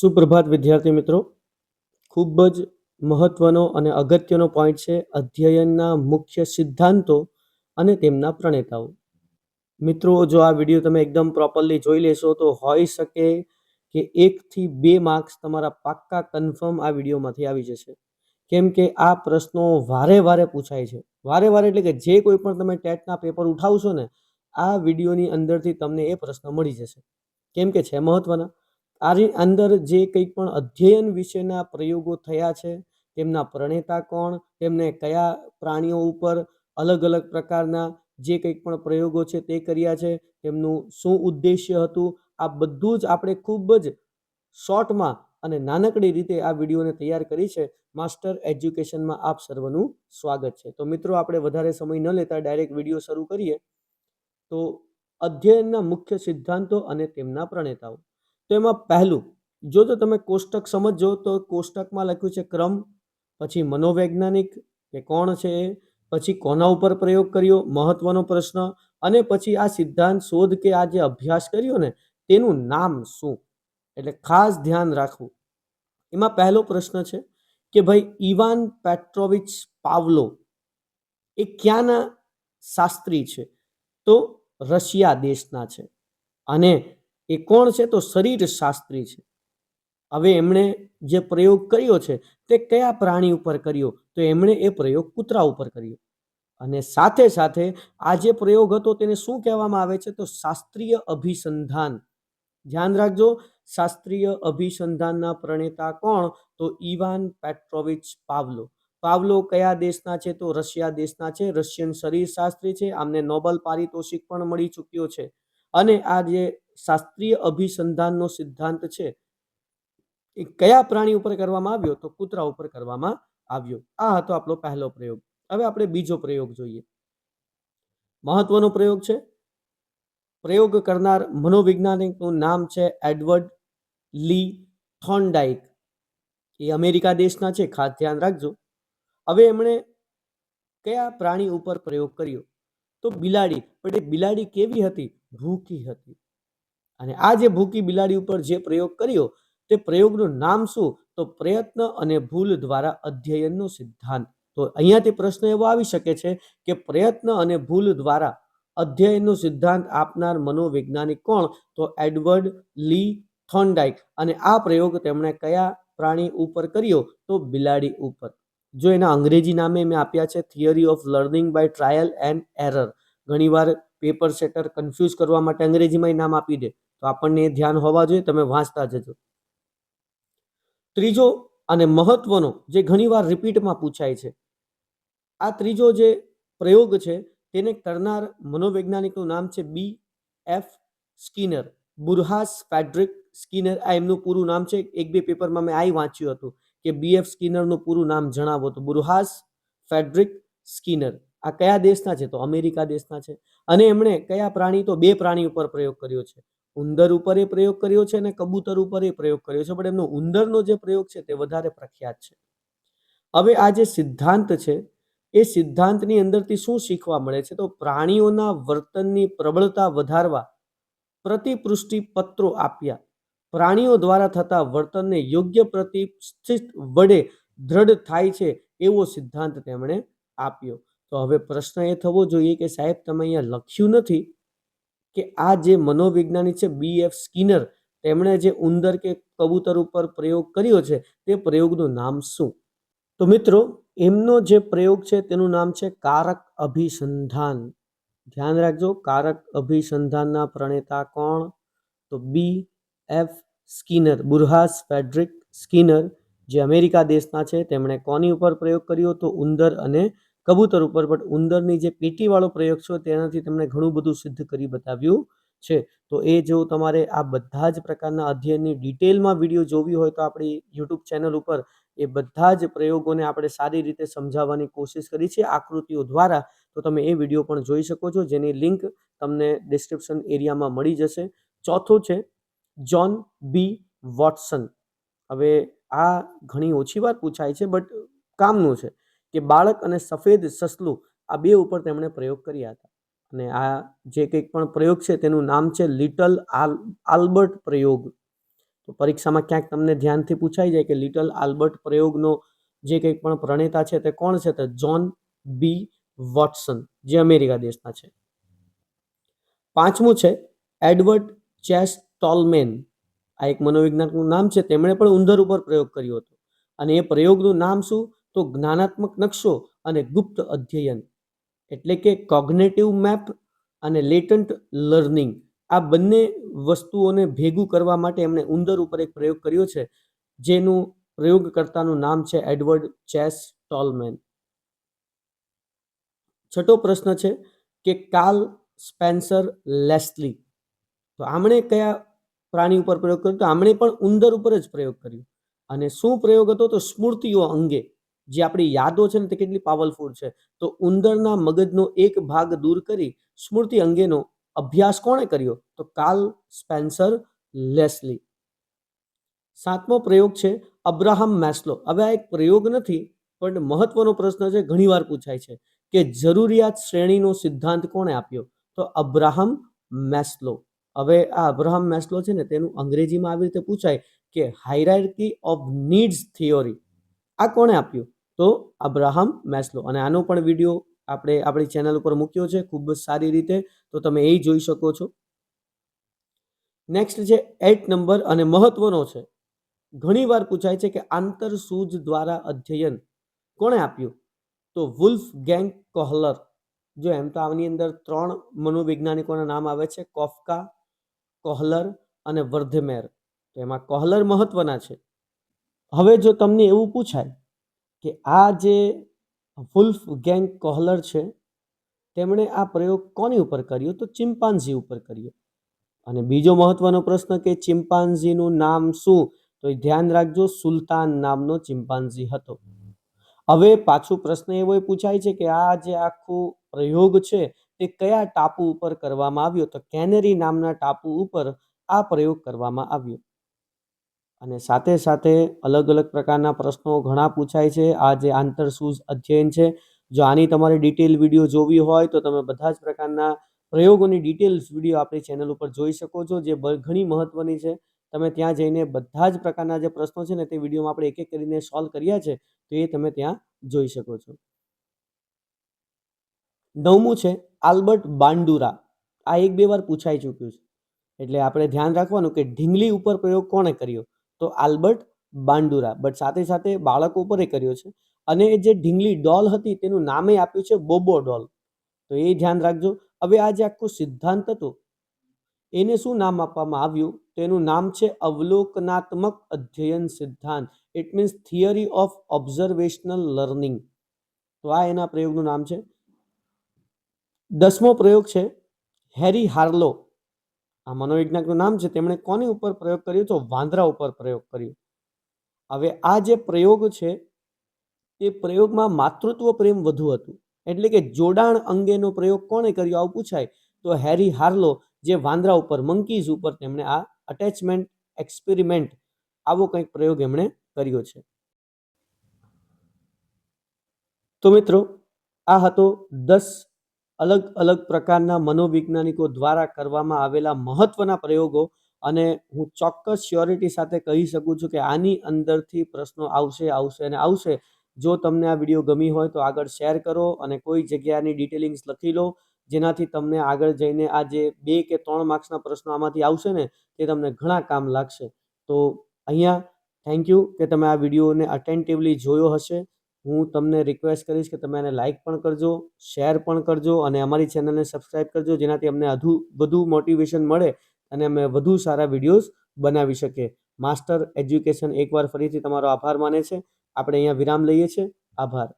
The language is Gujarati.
સુપ્રભાત વિદ્યાર્થી મિત્રો, ખૂબ જ મહત્વનો અને અગત્યનો પોઈન્ટ છે અધ્યયનના મુખ્ય સિદ્ધાંતો અને તેમના પ્રણેતાઓ. મિત્રો, જો આ વીડિયો તમે એકદમ પ્રોપરલી જોઈ લેશો તો હોઈ શકે કે એકથી બે માર્ક્સ તમારા પાક્કા કન્ફર્મ આ વિડીયોમાંથી આવી જશે. કેમ કે આ પ્રશ્નો વારે વારે પૂછાય છે. વારે વારે એટલે કે જે કોઈ પણ તમે ટેટના પેપર ઉઠાવશો ને, આ વિડીયોની અંદરથી તમને એ પ્રશ્ન મળી જશે. કેમ કે છે મહત્વના. આની અંદર જે કંઈ પણ અધ્યયન વિશેના પ્રયોગો થયા છે, તેમના પ્રણેતા કોણ, તેમને કયા પ્રાણીઓ ઉપર અલગ અલગ પ્રકારના જે કંઈક પણ પ્રયોગો છે તે કર્યા છે, તેમનું શું ઉદ્દેશ્ય હતું, આ બધું જ આપણે ખૂબ જ શોર્ટમાં અને નાનકડી રીતે આ વિડીયોને તૈયાર કરી છે. માસ્ટર એજ્યુકેશનમાં આપ સર્વનું સ્વાગત છે. તો મિત્રો, આપણે વધારે સમય ન લેતા ડાયરેક્ટ વીડિયો શરૂ કરીએ. તો અધ્યયનના મુખ્ય સિદ્ધાંતો અને તેમના પ્રણેતાઓ. તો એમાં પહેલું, જો તો તમે કોષ્ટક સમજો તો કોષ્ટકમાં લખ્યું છે ક્રમ, પછી મનોવૈજ્ઞાનિક કે કોણ છે એ પછી કોના ઉપર પ્રયોગ કર્યો, મહત્વનો પ્રશ્ન, અને પછી આ સિદ્ધાંત શોધ કે આ જે અભ્યાસ કર્યો ને, તેનું નામ શું? એટલે ખાસ ધ્યાન રાખવું. એમાં પહેલો પ્રશ્ન છે કે ભાઈ ઇવાન પેટ્રોવિચ પાવલો એ ક્યાંના શાસ્ત્રી છે? તો રશિયા દેશના છે. અને એ કોણ છે? તો શરીર શાસ્ત્રી છે. હવે એમણે જે પ્રયોગ કર્યો છે, તે કયા પ્રાણી ઉપર કર્યો? તો એમણે એ પ્રયોગ કૂતરા ઉપર કર્યો. અને સાથે સાથે આ જે પ્રયોગ હતો તેને શું કહેવામાં આવે છે? તો શાસ્ત્રીય અભિસંધાન. ધ્યાન રાખજો, શાસ્ત્રીય અભિસંધાનના પ્રણેતા કોણ? તો ઇવાન પેટ્રોવિચ પાવલો. પાવલો કયા દેશના છે? તો રશિયા દેશના છે. રશિયન શરીર શાસ્ત્રી છે. આમને નોબલ પારિતોષિક પણ મળી ચૂક્યો છે. અને આ જે શાસ્ત્રીય અભિસંધાનનો સિદ્ધાંત છે. એ કયા પ્રાણી ઉપર કરવામાં આવ્યો? તો કૂતરા ઉપર કરવામાં આવ્યો. આ હતો આપણો પહેલો પ્રયોગ. હવે આપણે બીજો પ્રયોગ જોઈએ. મહત્વનો પ્રયોગ છે. પ્રયોગ કરનાર મનોવૈજ્ઞાનિકનું નામ છે એડવર્ડ લી થોન્ડાઇક એ અમેરિકા દેશના છે, ખાસ ધ્યાન રાખજો. હવે એમણે કયા પ્રાણી ઉપર પ્રયોગ કર્યો? તો બિલાડી. પણ એ બિલાડી કેવી હતી? ભૂખી હતી. અને આ જે ભૂખી બિલાડી ઉપર જે પ્રયોગ કર્યો, તે પ્રયોગનું નામ શું? તો પ્રયત્ન અને ભૂલ દ્વારા અધ્યયનનો સિદ્ધાંત. તો અહીંયાથી પ્રશ્ન એવો આવી શકે છે કે પ્રયત્ન અને ભૂલ દ્વારા અધ્યયનનો સિદ્ધાંત આપનાર મનોવૈજ્ઞાનિક કોણ? તો એડવર્ડ લી થોન્ડાઇક અને આ પ્રયોગ તેમણે કયા પ્રાણી ઉપર કર્યો? તો બિલાડી ઉપર. જો એના અંગ્રેજી નામે મેં આપ્યા છે theory of learning by trial and error ઘણીવાર પેપર સેટર કન્ફ્યુઝ કરવા માટે અંગ્રેજીમાં નામ આપી દે. તો આપણને એ ધ્યાન હોવા જોઈએ, તમે વાંચતા જજો. ત્રીજો અને મહત્વનો જે ઘણીવાર રિપીટમાં પૂછાય છે, આ ત્રીજો જે પ્રયોગ છે તેને કરનાર મનોવૈજ્ઞાનિકનું નામ છે B F Skinner, Burrhus Frederic Skinner. આ એમનું પૂરું નામ છે, એક બે પેપરમાં મેં આઈ વાંચ્યું હતું કે બી એફ સ્કિનરનું પૂરું નામ જણાવો તો બુરહાસ ફેડ્રિક સ્કિનર. આ કયા દેશના છે? તો અમેરિકા દેશના છે. અને એમણે કયા પ્રાણી? તો બે પ્રાણી ઉપર પ્રયોગ કર્યો છે. ઉંદર ઉપર એ પ્રયોગ કર્યો છે અને કબૂતર ઉપર એ પ્રયોગ કર્યો છે. પણ એમનો ઉંદરનો જે પ્રયોગ છે તે વધારે પ્રખ્યાત છે. હવે આ જે સિદ્ધાંત છે, એ સિદ્ધાંતની અંદરથી શું શીખવા મળે છે? તો પ્રાણીઓના વર્તનની પ્રબળતા વધારવા પ્રતિપૃષ્ટિ પત્રો આપ્યા. પ્રાણીઓ દ્વારા થતા વર્તનને યોગ્ય પ્રતિષ્ઠિત વડે દ્રઢ થાય છે એવો સિદ્ધાંત તેમણે આપ્યો. તો હવે પ્રશ્ન એ થવો જોઈએ કે સાહેબ, તમે અહીંયા લખ્યું નથી કે આ જે મનોવૈજ્ઞાનિક છે બી એફ સ્કિનર, તેમણે જે ઉંદર કે કબૂતર ઉપર પ્રયોગ કર્યો છે, તે પ્રયોગનું નામ શું? તો મિત્રો, એમનો જે પ્રયોગ છે તેનું નામ છે કારક અભિસંધાન. ધ્યાન રાખજો, કારક અભિસંધાનના પ્રણેતા કોણ? તો B F Skinner, Burrhus Frederic Skinner, જે અમેરિકા દેશના છે, તેમણે કોની ઉપર પ્રયોગ કર્યો? તો ઉંદર અને કબૂતર ઉપર. બટ ઉંદરની જે પેટીવાળો પ્રયોગ છે, તેનાથી તેમણે ઘણું બધું સિદ્ધ કરી બતાવ્યું છે. તો એ જો તમારે આ બધા જ પ્રકારના અધ્યયનની ડિટેલમાં વીડિયો જોવી હોય, તો આપણી યુટ્યુબ ચેનલ ઉપર એ બધા જ પ્રયોગોને આપણે સારી રીતે સમજાવવાની કોશિશ કરી છે આકૃતિઓ દ્વારા. તો તમે એ વીડિયો પણ જોઈ શકો છો, જેની લિંક તમને ડિસ્ક્રિપ્શન એરિયામાં મળી જશે. ચોથો છે જોન બી વોટસન હવે આ ઘણી ઓછી વાર પૂછાય છે બટ કામનું છે. કે બાળક અને સફેદ સસલું આ બે ઉપર તેમણે પ્રયોગ કર્યા હતા. અને આ જે કંઈક પણ પ્રયોગ છે તેનું નામ છે લિટલ આલ, આલ્બર્ટ પ્રયોગ. તો પરીક્ષામાં ક્યાંક તમને ધ્યાનથી પૂછાઈ જાય કે લિટલ આલ્બર્ટ પ્રયોગનો જે કંઈક પણ પ્રણેતા છે તે કોણ છે? તો જ્હોન બી વોટસન, જે અમેરિકા દેશના છે. પાંચમું છે એડવર્ડ ચેસ ટોલમેન. આ એક મનોવિજ્ઞાનનું નામ છે. તેમણે પણ ઉંદર ઉપર પ્રયોગ કર્યો હતો. અને એ પ્રયોગનું નામ શું? તો જ્ઞાનાત્મક નકશો અને ગુપ્ત અધ્યયન. એટલે કે કોગ્નેટિવ મેપ અને લેટન્ટ લર્નિંગ આ બંને વસ્તુઓને ભેગું કરવા માટે એમણે ઉંદર ઉપર એક પ્રયોગ કર્યો છે, જેનું પ્રયોગકર્તાનું નામ છે એડવર્ડ ચેસ ટોલમેન છઠ્ઠો પ્રશ્ન છે કે કાલ સ્પેન્સર લેસ્લી. તો આમણે કયા પ્રાણી ઉપર પ્રયોગ કર્યો? તો આમણે પણ ઉંદર ઉપર જ પ્રયોગ કર્યો. અને શું પ્રયોગ હતો? તો સ્મૃતિઓ અંગે. જે આપણી યાદો છે ને તે કેટલી પાવરફુલ છે. તો ઉંદરના મગજનો એક ભાગ દૂર કરી સ્મૃતિ અંગેનો અભ્યાસ કોણે કર્યો? તો કાલ સ્પેન્સર લેસલી. સાતમો પ્રયોગ છે અબ્રાહમ મેસ્લો. હવે આ એક પ્રયોગ નથી, પણ મહત્વનો પ્રશ્ન છે, ઘણીવાર પૂછાય છે કે જરૂરિયાત શ્રેણીનો સિદ્ધાંત કોણે આપ્યો? તો અબ્રાહમ મેસ્લો. હવે આ અબ્રાહમ મેસ્લો છે ને તેનું અંગ્રેજીમાં આવી રીતે પૂછાય કે હાયરાર્કી ઓફ નીડ્સ થિયોરી આ કોણે આપ્યું? તો અબ્રાહમ મેસ્લો. અને આનો પણ વીડિયો આપણે આપણી ચેનલ ઉપર મૂક્યો છે, ખૂબ જ સારી રીતે. તો તમે એ જોઈ શકો છો. નેક્સ્ટ છે એટ નંબર અને મહત્વનો છે. ઘણીવાર પૂછાય છે કે આંતરસૂઝ દ્વારા અધ્યયન કોણે આપ્યું? તો વુલ્ફ ગેંગ કોહલર. જો એમ તો આની અંદર ત્રણ મનોવૈજ્ઞાનિકોના નામ આવે છે, કોફકા, કોહલર અને વર્ધમેર. તો એમાં કોહલર મહત્વના છે. હવે જો તમને એવું પૂછાય કે આ જે વુલ્ફ ગેંગ કોહલર છે, તેમણે આ પ્રયોગ કોની ઉપર કર્યો? તો ચિમ્પાન્ઝી ઉપર કર્યો. અને બીજો મહત્વનો પ્રશ્ન કે ચિમ્પાન્ઝીનું નામ શું? તો એ ધ્યાન રાખજો, સુલતાન નામનો ચિમ્પાન્ઝી હતો. હવે પાછું પ્રશ્ન એવો પૂછાય છે કે આ જે આખું પ્રયોગ છે, તે કયા ટાપુ ઉપર કરવામાં આવ્યો? તો કેનેરી નામના ટાપુ ઉપર આ પ્રયોગ કરવામાં આવ્યો. અને સાથે સાથે અલગ અલગ પ્રકારના પ્રશ્નો ઘણા પૂછાય છે. આ જે આંતરસૂઝ અધ્યયન છે, જો આની તમારે ડિટેલ વીડિયો જોવી હોય, તો તમે બધા જ પ્રકારના પ્રયોગોની ડિટેલ્સ વીડિયો આપણી ચેનલ ઉપર જોઈ શકો છો, જે ઘણી મહત્વની છે. તમે ત્યાં જઈને બધા જ પ્રકારના જે પ્રશ્નો છે ને, તે વિડીયોમાં આપણે એક એક કરીને સોલ્વ કર્યા છે, તો એ તમે ત્યાં જોઈ શકો છો. નવમું છે, આલ્બર્ટ બાંડુરા. આ એક બે વાર પૂછાઈ ચૂક્યું છે. એટલે આપણે ધ્યાન રાખવાનું કે ઢીંગલી ઉપર પ્રયોગ કોણે કર્યો? તો આલ્બર્ટ બાંડુરા. બટ સાથે સાથે બાળકો ઉપર એ કર્યો છે. અને જે ઢીંગલી ડોલ હતી તેનું નામે આપ્યું છે બોબો ડોલ. તો એ ધ્યાન રાખજો. હવે આ જે આખું સિદ્ધાંત હતું, એને શું નામ આપવામાં આવ્યું? તેનું નામ છે અવલોકનાત્મક અધ્યયન સિદ્ધાંત. It means theory of observational learning તો આ એના પ્રયોગનું નામ છે. દસમો પ્રયોગ છે, હેરી હાર્લો. આ મનોવૈજ્ઞાનિકનું નામ છે. તેમણે કોની ઉપર પ્રયોગ કર્યો? તો વાંદરા ઉપર પ્રયોગ કર્યો. હવે આ જે પ્રયોગ છે તે પ્રયોગમાં માતૃત્વ પ્રેમ વધુ હતું. એટલે કે જોડાણ અંગેનો પ્રયોગ કોણે કર્યો? આવું પૂછાય. તો હેરી હાર્લો, જે વાંદરા ઉપર મંકીઝ ઉપર તેમણે આ અટેચમેન્ટ એક્સપેરિમેન્ટ આવો કંઈક પ્રયોગ એમણે કર્યો છે. તો મિત્રો, આ હતો દસ અલગ અલગ પ્રકારના મનોવૈજ્ઞાનિકો દ્વારા કરવામાં આવેલા મહત્વના પ્રયોગો અને હું ચોક્કસ શ્યોરિટી સાથે કહી શકું છું કે આની અંદરથી પ્રશ્નો આવશે આવશે અને આવશે. જો તમને આ વીડિયો ગમી હોય તો આગળ શેર કરો અને કોઈ જગ્યાની ડિટેલિંગ્સ લખી લો, જેનાથી તમને આગળ જઈને આ જે બે કે ત્રણ માર્ક્સના પ્રશ્નો આમાંથી આવશે ને, તે તમને ઘણા કામ લાગશે. તો અહીંયા થેન્ક યુ કે તમે આ વિડીયોને અટેન્ટિવલી જોયો હશે. હું તમને રિક્વેસ્ટ કરીશ કે તમે એને લાઇક પણ કરજો શેર પણ કરજો અને અમારી ચેનલને સબસ્ક્રાઇબ કરજો, જેનાથી અમને વધુ વધુ મોટિવેશન મળે અને અમે વધુ સારા વિડીયોઝ બનાવી શકીએ. માસ્ટર એજ્યુકેશન એકવાર ફરીથી તમારો આભાર માને છે. આપણે અહીંયા વિરામ લઈએ છીએ. આભાર.